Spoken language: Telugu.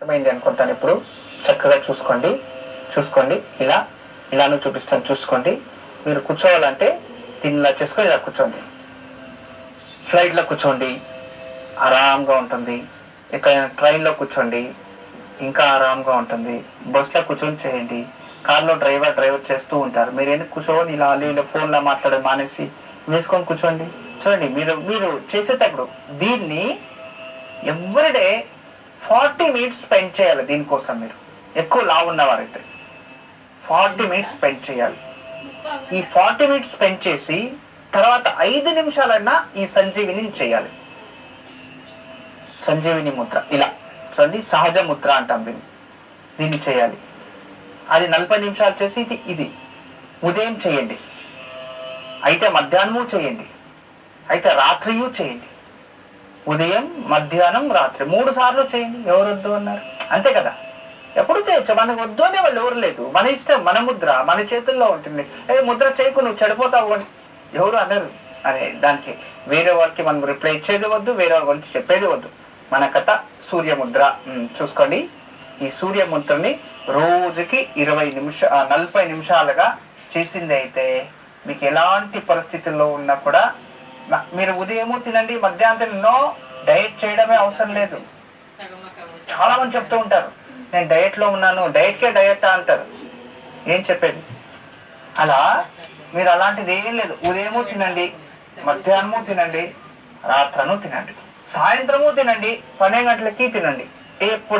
అర్థమైంది అనుకుంటాను ఇప్పుడు. చక్కగా చూసుకోండి. చూసుకోండి. ఇలా ఇలాను చూపిస్తాను. చూసుకోండి. మీరు కూర్చోవాలంటే దీన్ని ఇలా చేసుకొని ఇలా కూర్చోండి. ఫ్లైట్లో కూర్చోండి. ఆరాంగా ఉంటుంది. ఎక్కడైనా ట్రైన్లో కూర్చోండి. ఇంకా ఆరాంగా ఉంటుంది. బస్సులో కూర్చొని చేయండి. కార్లో డ్రైవర్ డ్రైవర్ చేస్తూ ఉంటారు. మీరు ఎందుకు కూర్చోని ఇలా ఇలా ఫోన్లో మాట్లాడడం మానేసి వేసుకొని కూర్చోండి. చూడండి మీరు మీరు చేసేటప్పుడు దీన్ని ఎవ్రీడే ఫార్టీ మినిట్స్ స్పెండ్ చేయాలి దీనికోసం మీరు. ఎక్కువ లావు ఉన్నవారైతే. ఫార్టీ మినిట్స్ స్పెండ్ చేయాలి. ఈ ఫార్టీ మినిట్స్ స్పెండ్ చేసి తర్వాత ఐదు నిమిషాలన్నా ఈ సంజీవిని చేయాలి. సంజీవిని ముద్ర. ఇలా. చూడండి సహజ ముద్ర అంటాం దీన్ని. దీన్ని చేయాలి. అది నలభై నిమిషాలు చేసి ఇది ఇది. ఉదయం చేయండి. అయితే మధ్యాహ్నము చేయండి. అయితే రాత్రియు చేయండి. ఉదయం మధ్యాహ్నం రాత్రి. మూడు సార్లు చేయండి. ఎవరు వద్దు అన్నారు. అంతే కదా? ఎప్పుడు చేయొచ్చు? మనకు వద్దు అనే వాళ్ళు ఎవరు లేదు. మన ఇష్టం మన ముద్ర మన చేతుల్లో ఉంటుంది. ఏ ముద్ర చేయకు నువ్వు చెడిపోతావు అని ఎవరు అనరు. అనే దానికి వేరే వాళ్ళకి మనం రిప్లై ఇచ్చేది వద్దు వేరే వాళ్ళ గురించి చెప్పేది వద్దు. మన కథ సూర్య ముద్ర. చూసుకోండి. ఈ సూర్య ముద్రని రోజుకి ఇరవై నిమిష నలభై నిమిషాలుగా చేసింది అయితే మీకు ఎలాంటి పరిస్థితుల్లో ఉన్నా కూడా మీరు ఉదయము తినండి మధ్యాహ్నం నో డైట్ చేయడమే అవసరం లేదు. చాలా మంది చెప్తూ ఉంటారు నేను డయట్లో ఉన్నాను డైట్ కే డయట్ అంటారు. ఏం చెప్పేది? అలా మీరు అలాంటిది ఏం లేదు. ఉదయము తినండి మధ్యాహ్నము తినండి రాత్రను తినండి సాయంత్రము తినండి పన్నెండు గంటలకి తినండి. ఎప్పుడు